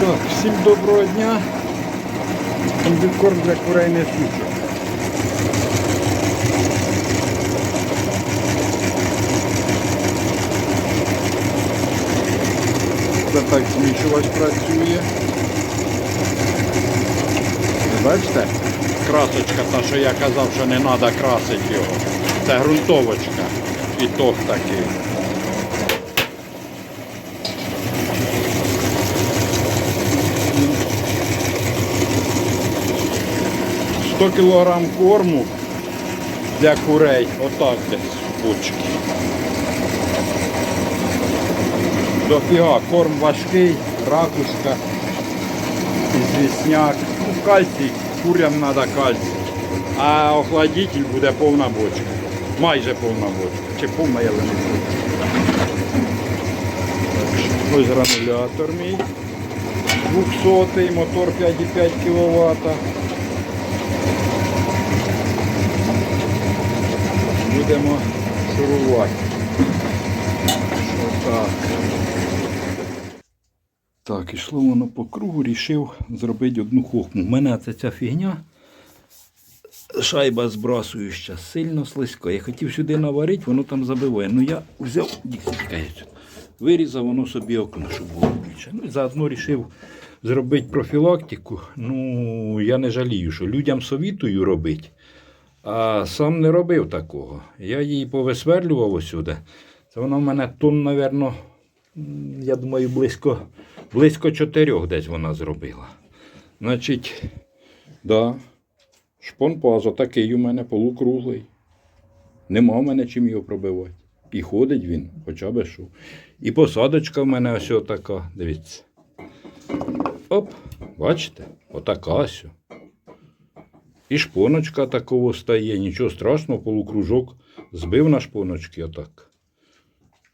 Так, всім доброго дня. Комбікорм для курей не сучок. Це так змішувач працює. Бачите? Красочка, та що я казав, що не треба красити його. Це ґрунтовочка. І ток такий. Сто кілограм корму для курей. Отак десь в бочки. Дофіга, корм важкий, ракушка, звісняк. Ну, кальцій, курям треба кальцій. А охладитель буде повна бочка. Майже повна бочка. Чи повна я не. Ось гранулятор мій. 200 мотор 5,5 кВт. Будемо шурувати. Що так. Ішло воно по кругу, рішив зробити одну хохму. У мене це ця фігня. Шайба збрасуюча, сильно слизька. Я хотів сюди наварити, воно там забиває. Ну я взяв, дікають, вирізав воно собі окно, щоб було більше. Ну і заодно рішив зробити профілактику. Ну, я не жалію, що людям совітую робити. А сам не робив такого. Я її повисверлював усюди. Це вона в мене тон, напевно, я думаю, близько, близько чотирьох десь вона зробила. Значить, да, шпон пазо такий у мене полукруглий. Нема в мене чим його пробивати. І ходить він, хоча б що. І посадочка в мене ось така, дивіться. Оп, бачите? Отака ось. І шпоночка такого стає, нічого страшного, полукружок збив на шпоночки отак.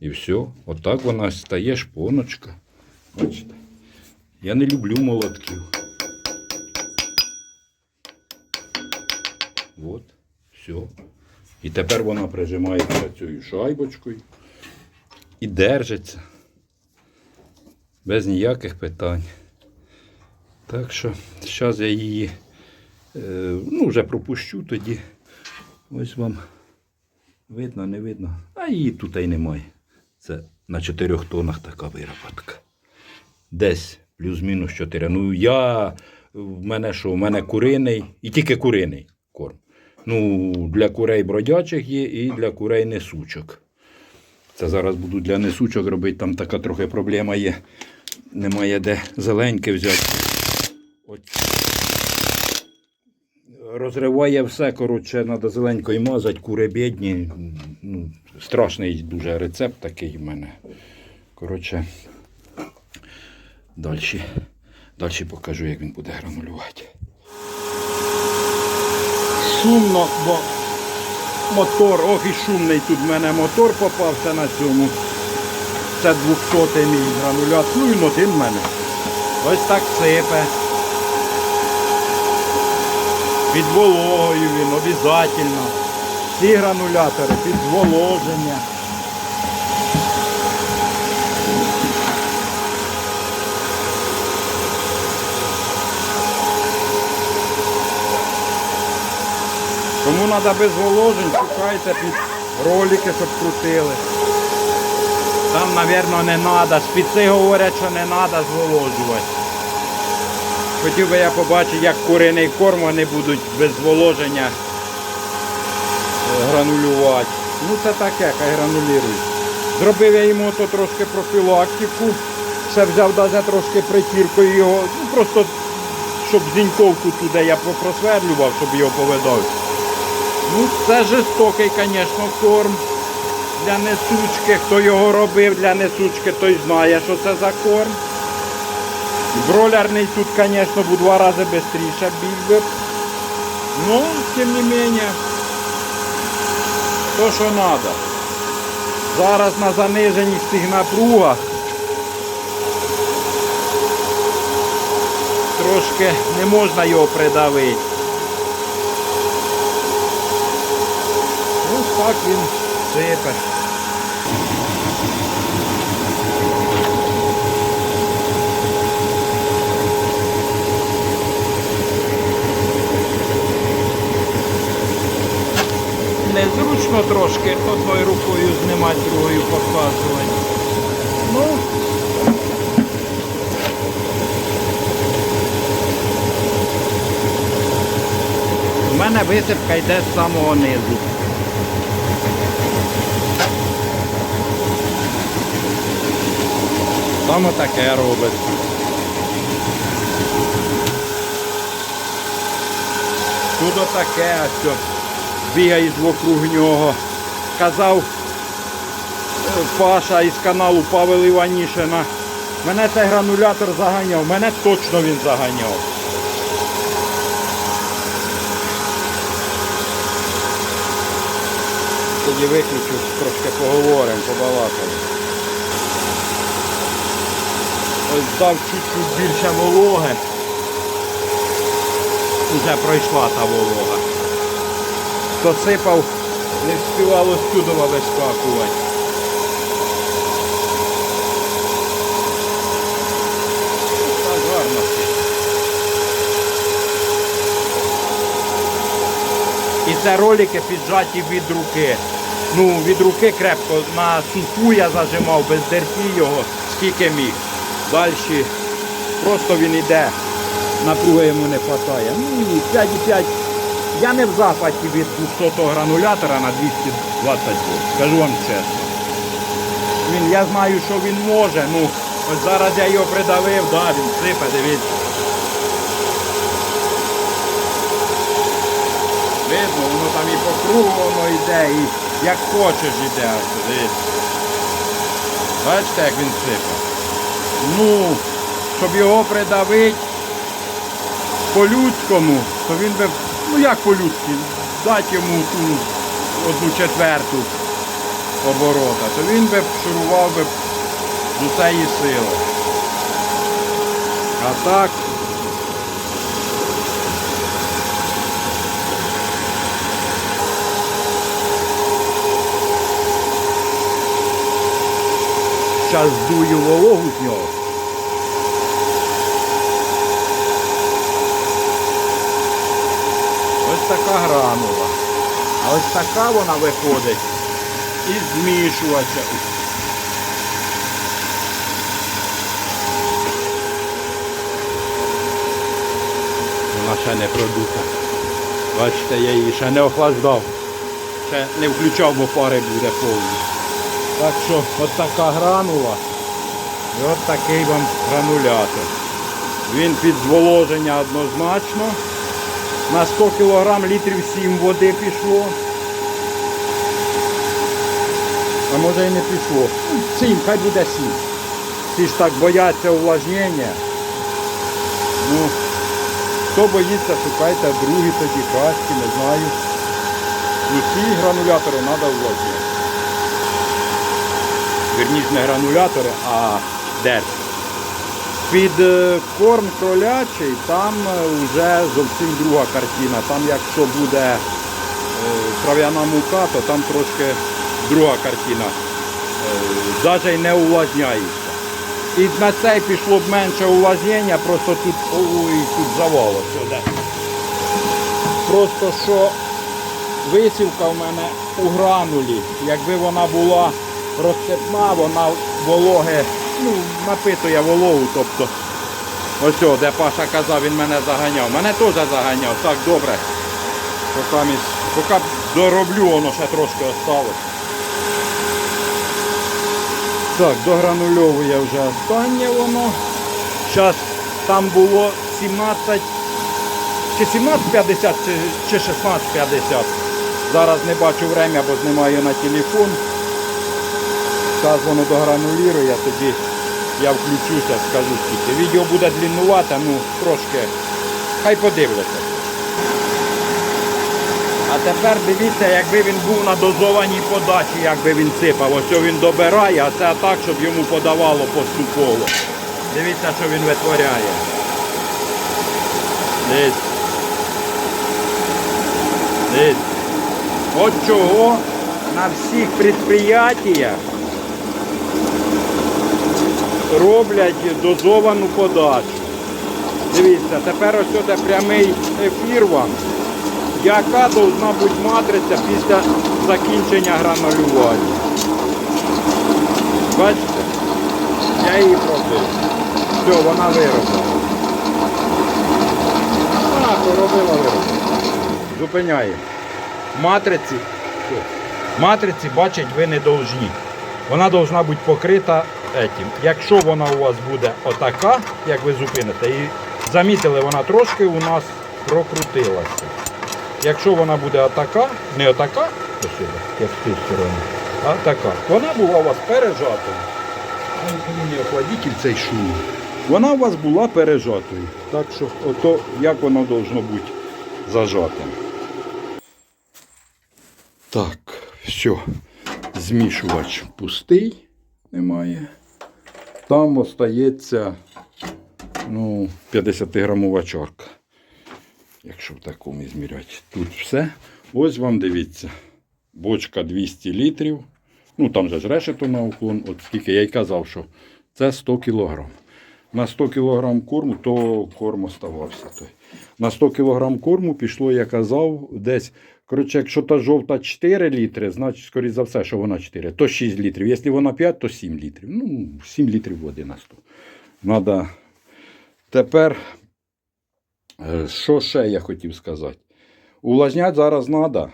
І все, отак вона стає шпоночка. Бачите? Я не люблю молотків. От, все. І тепер вона прижимається цією шайбочкою і держиться. Без ніяких питань. Так що зараз я її е, ну, вже пропущу тоді. Ось вам видно, не видно. А її тут і немає. Це на 4 тонах така вироботка. Десь плюс-мінус 4. Ну я в мене що, в мене куриний і тільки куриний корм. Ну, для курей бродячих є і для курей несучок. Це зараз буду для несучок робити, там така трохи проблема є. Немає де зеленьке взяти. От. Розриває все, коротше, треба зеленькою мазати, кури бідні. Ну, страшний дуже рецепт такий в мене. Коротше, далі, далі покажу, як він буде гранулювати. Шумно, бо мотор, ох і шумний тут в мене мотор попався на цьому. Це 200 мій гранулят. Ну і один в мене. Ось так сипе. Під вологою він обов'язково. Всі гранулятори під зволоження. Треба без зволожень, шукайте під ролики, щоб крутили. Там, мабуть, не треба. Спіци говорять, що не треба зволожувати. Хотів би я побачити, як куриний корм вони будуть без зволоження е, гранулювати. Ну це таке, хай гранулюють. Зробив я йому то трошки профілактику. Ще взяв навіть трошки притіркою його. Ну просто щоб зіньковку туди я попросверлював, щоб його повидав. Ну, це жорстокий, звісно, корм для несучки. Хто його робив для несучки, той знає, що це за корм. Бролерний тут, звісно, в два рази швидше біг би. Ну, тим не менше, то, що треба. Зараз на заниженні цих напругах трошки не можна його придавити. так він сипе. Незручно трошки одною рукою знімати, другою показувати. Ну, У мене висипка йде з самого низу. Саме таке робиться. Тут отаке, а що бігає вокруг нього. Казав е, Паша із каналу Павел Іванішина. Мене цей гранулятор заганяв, мене точно він заганяв. Тоді виключу, трошки поговоримо, побалакаємо. Ось дав чуть-чуть більше вологи. Уже пройшла та волога. Хто сипав, не встигало чудова вискакувати. Так гарно. І це ролики піджаті від руки. Ну, від руки крепко на суху я зажимав без дерті його, скільки міг. Далі просто він йде, напруги йому не вистачає. Ну і 5,5. Я не в захваті від 200 гранулятора на 220 вольт, скажу вам чесно. Він, я знаю, що він може. Ну, ось зараз я його придавив, да, він сипе, дивіться. Видно, воно там і по кругу воно йде, і як хочеш йде. Дивіться. Бачите, як він сипе. Ну, щоб його придавити по-людському, то він би, ну як по-людськи, дати йому ту одну четверту оборота, то він би шурував би з усієї сили. А так. Зараз дую вологу з нього. Ось така гранула. А ось така вона виходить і змішувача. Вона ще не продута. Бачите, я її ще не охлаждав. Ще не включав, бо пари буде повні. Так що от така гранула і от такий вам гранулятор. Він під зволоження однозначно. На 100 кг літрів 7 води пішло. А може і не пішло. 7, хай буде 7. Всі ж так бояться увлажнення. Ну, хто боїться, шукайте другі тоді краски, не знаю. Ну ці гранулятори треба увлажняти. Вірніше не гранулятори, а дерці. Під е, корм кролячий там вже зовсім друга картина. Там якщо буде е, трав'яна мука, то там трошки друга картина. Навіть й не увлажняється. І на цей пішло б менше увлажнення, просто тут ой, тут завало сюди. Просто що висівка в мене у гранулі. Якби вона була розсипна, вона вологе, ну, напитує вологу, тобто ось о, де Паша казав, він мене заганяв. Мене теж заганяв, так добре. Поки, поки дороблю, воно ще трошки осталось. Так, догранульовує вже останнє воно. Зараз там було 17 чи 17.50, чи, чи 16.50. Зараз не бачу время, бо знімаю на телефон. Зараз воно догранулірує, тоді я включуся, скажу скільки. Відео буде дліннувате, ну трошки. Хай подивляться. А тепер дивіться, якби він був на дозованій подачі, якби він сипав. Ось він добирає, а це так, щоб йому подавало поступово. Дивіться, що він витворяє. Дивіться. Дивіться. От чого на всіх підприємствах роблять дозовану подачу. Дивіться, тепер ось сюди прямий ефір вам. яка повинна бути матриця після закінчення гранулювання. Бачите? Я її пробив. Все, вона виробила. Вона поробила виробила. Зупиняємо. Матриці. Матриці, бачить, ви не должні. Вона повинна бути покрита етім. Якщо вона у вас буде отака, як ви зупините, і замітили, вона трошки у нас прокрутилася. Якщо вона буде отака, не отака, як з цієї сторони, а така, вона була у вас пережатою. Не охладитель цей шум. Вона у вас була пережатою. Так що, ото як воно должно бути зажатим. Так, все. Змішувач пустий, немає. Там остається ну, 50-грамова чарка. Якщо в такому зміряти. Тут все. Ось вам дивіться. Бочка 200 літрів. Ну там же ж решето на уклон. От скільки я й казав, що це 100 кг. На 100 кг корму, то корм оставався. Той. На 100 кг корму пішло, я казав, десь. Коротше, якщо та жовта 4 літри, значить, скоріше за все, що вона 4, то 6 літрів. Якщо вона 5, то 7 літрів. Ну, 7 літрів води на 100. Надо. Тепер, е, що ще я хотів сказати? Увлажняти зараз треба.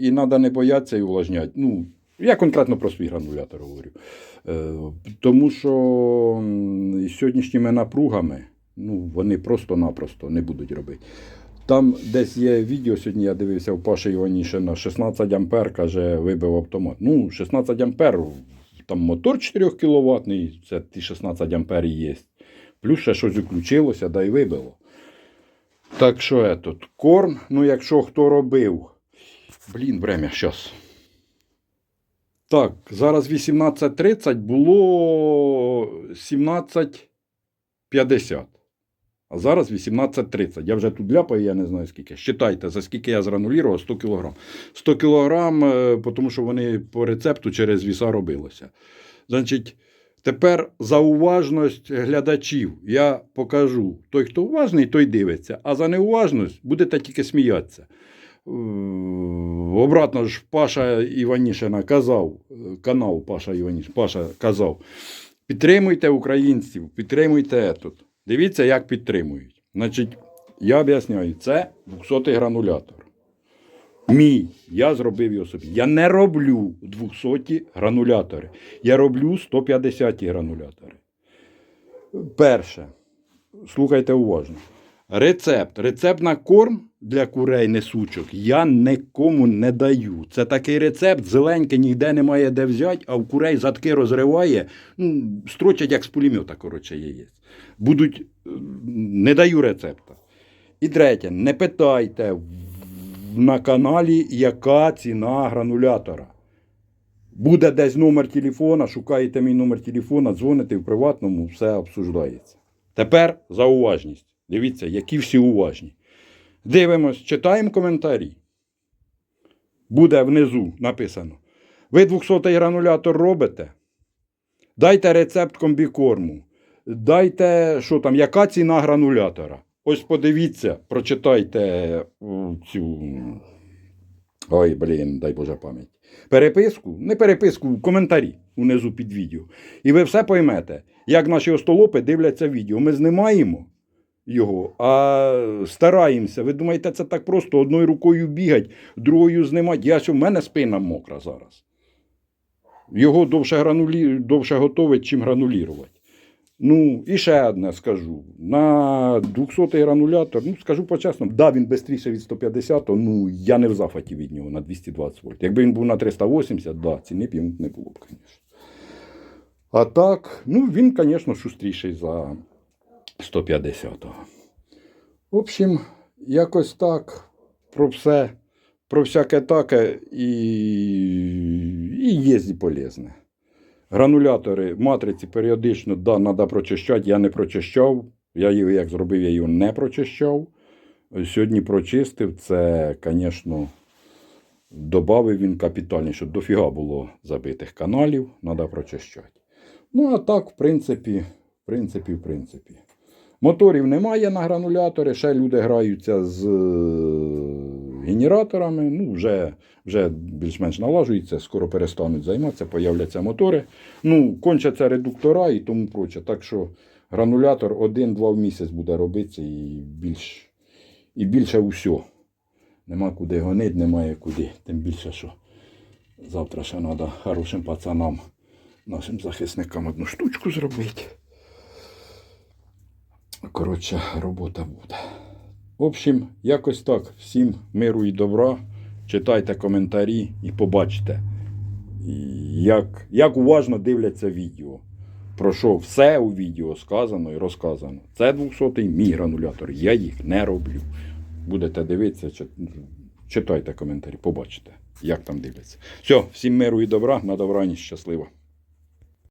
І треба не боятися і увлажняти. Ну, я конкретно про свій гранулятор говорю. Е, Тому що із сьогоднішніми напругами ну, вони просто-напросто не будуть робити. Там десь є відео, сьогодні я дивився у Паші Іванішина, 16 ампер, каже, вибив автомат. Ну, 16 ампер, там мотор 4 кВт, це ті 16 ампер і є. Плюс ще щось включилося, да й вибило. Так що этот, корм, ну якщо хто робив. Блін, время, щас. Так, зараз 18.30 було 17.50. Зараз 18.30. Я вже тут ляпаю, я не знаю скільки. Считайте, за скільки я зранулірував 100 кг. 100 кг, е, тому що вони по рецепту через віса робилося. Значить, тепер за уважність глядачів я покажу. Той, хто уважний, той дивиться. А за неуважність будете тільки сміятися. Е, Обратно ж Паша Іванішина казав, е, канал Паша Іваніш, Паша казав, підтримуйте українців, підтримуйте тут. Дивіться, як підтримують. Значить, я об'ясняю, це 200 гранулятор. Мій, я зробив його собі. Я не роблю 200 гранулятори. Я роблю 150 гранулятори. Перше, слухайте уважно. Рецепт. Рецепт на корм для курей несучок я нікому не даю. Це такий рецепт, зеленький ніде немає де взяти, а в курей задки розриває, ну, строчать як з пулемета, коротше, яєць. Будуть, не даю рецепта. І третє, не питайте на каналі, яка ціна гранулятора. Буде десь номер телефона, шукаєте мій номер телефона, дзвоните в приватному, все обсуждається. Тепер за уважність. Дивіться, які всі уважні. Дивимось, читаємо коментарі. Буде внизу написано. Ви 200-й гранулятор робите? Дайте рецепт комбікорму. Дайте, що там, яка ціна гранулятора. Ось подивіться, прочитайте цю. Ой, блін, дай Боже пам'ять. Переписку, не переписку, коментарі унизу під відео. І ви все поймете, як наші остолопи дивляться відео. Ми знімаємо його, а стараємося. Ви думаєте, це так просто одною рукою бігать, другою знімати. Я що, в мене спина мокра зараз. Його довше, гранулі... довше готовить, чим гранулірувати. Ну, і ще одне скажу. На 200-й гранулятор, ну скажу по-чесному, да, він швидше від 150, ну я не в зафаті від нього на 220 вольт. Якби він був на 380, да, ціни б йому не було б, звісно. А так, ну він, звісно, шустріший за 150-го. В общем, якось так про все, про всяке таке і, і є полезне. Гранулятори матриці періодично, да, треба прочищати. Я не прочищав. Я його як зробив, я його не прочищав. Сьогодні прочистив. Це, звісно, додав він капітальний, щоб дофіга було забитих каналів, треба прочищати. Ну, а так, в принципі, в принципі, в принципі. Моторів немає на гранулятори, ще люди граються з е, генераторами. Ну, вже, вже більш-менш налажується, скоро перестануть займатися, появляться мотори. Ну, кончаться редуктора і тому проче. Так що гранулятор один-два в місяць буде робитися і більш, і більше усього. Нема куди гонити, немає куди. Тим більше, що завтра ще треба хорошим пацанам, нашим захисникам одну штучку зробити. Коротше, робота буде. В общем, якось так. Всім миру і добра. Читайте коментарі і побачите, як, як уважно дивляться відео. Про що все у відео сказано і розказано. Це 200-й мій гранулятор. Я їх не роблю. Будете дивитися, читайте коментарі, побачите, як там дивляться. Все, всім миру і добра, на добраніч, щасливо.